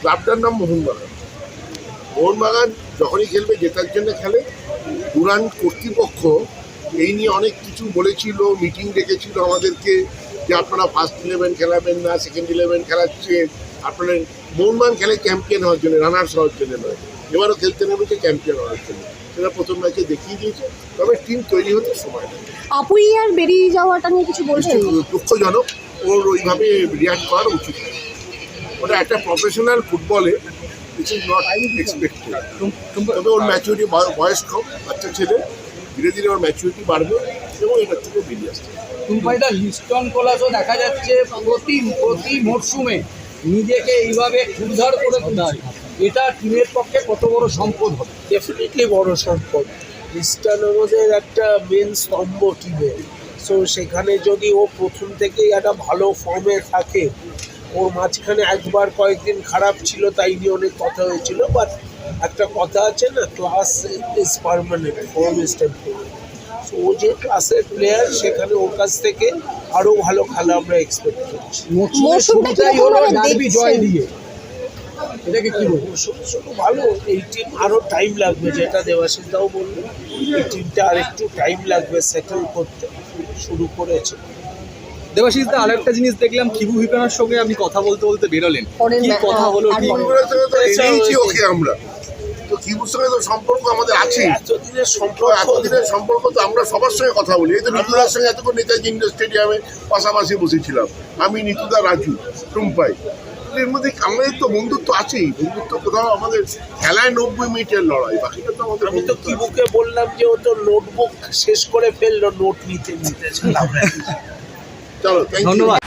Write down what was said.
ক্লাবটার নাম মোহনবাগান। মোহনবাগান যখনই খেলবে জেতার জন্য খেলে। দুরান কর্তৃপক্ষ এই নিয়ে অনেক কিছু বলেছিল মিটিং ডেকেছিল আমাদেরকে যে আপনারা ফার্স্ট ইলেভেন খেলাবেন না সেকেন্ড ইলেভেন খেলাচ্ছেন। আপনারা মোহনবাগান খেলে চ্যাম্পিয়ন হওয়ার জন্য রানার্স হওয়ার জন্য নয়। এবারও খেলতে নেমেছে চ্যাম্পিয়ন হওয়ার জন্য। সেটা প্রথম ম্যাচে দেখিয়ে দিয়েছে। তবে টিম তৈরি হতে সময় লাগে আপুইয়ার বেরিয়ে যাওয়াটা নিয়ে কিছু বলছেন দুঃখজনক। ওর ওইভাবে রিয়াক্ট করা উচিত নয়। ওটা একটা প্রফেশনাল ফুটবলে ইট ইজ নট এক্সপেক্টেড তবে ওর ম্যাচুরিটি বয়স কম বাচ্চা ছেলে ধীরে ধীরে ওর ম্যাচুরিটি বাড়বে এবং এটার থেকে বেরিয়ে আসতে হবে। টুম্পাইদা লিস্টন কোলাসও দেখা যাচ্ছে প্রতি প্রতি মরশুমে নিজেকে এইভাবে উদ্ধার করে তুলছে। এটা টিমের পক্ষে কত বড় সম্পদ হবে? ডেফিনেটলি বড় সম্পদ। ক্রিস্টান আমাদের একটা মেন স্তম্ভ টিমের সো সেখানে যদি ও প্রথম থেকেই একটা ভালো ফর্মে থাকে ওর মাঝখানে একবার কয়েকদিন খারাপ ছিল তাই নিয়ে অনেক কথা হয়েছিল বাট একটা কথা আছে না class is permanent form is temporary so ও যে ক্লাসের প্লেয়ার সেখানে ওর কাছ থেকে আরও ভালো খেলা আমরা এক্সপেক্ট করছি। মরশুমের শুরুটাই হলো ডার্বি জয় দিয়ে। এটাকে কি বলব? শুরু ভালো এই টিম আরও টাইম লাগবে যেটা দেবাশিস দাও বলল। এই টিমটা আর একটু টাইম লাগবে সেটেল করতে। শুরু করেছে। দেবাশিস দা আরেকটা জিনিস দেখলাম খিবু ভিপানার সঙ্গে আপনি কথা বলতে বলতে বেরোলেন। কি কথা হলো তো এনেইছি ওকে আমরা। তো কিবুর সঙ্গে তো সম্পর্ক আমাদের আছেই এতদিনের সম্পর্ক এতদিনের সম্পর্ক তো আমরা সবার সঙ্গে কথা বলি। এই তো নিতুদার সঙ্গে এতক্ষণ নেতাজি ইন্ডোর স্টেডিয়ামে পাশাপাশি বসেছিলাম। আমি নিতুদা রাজু টুম্পাই। এর মধ্যে আমাদের তো বন্ধুত্ব আছেই। বন্ধুত্ব কোথাও আমাদের খেলায় নব্বই মিনিটের লড়াই বাকিটা তো আমাদের আমি তো কিবুকে বললাম যে ও তো নোটবুক শেষ করে ফেলল নোট নিতে নিতে। চলো থ্যাংক ইউ ধন্যবাদ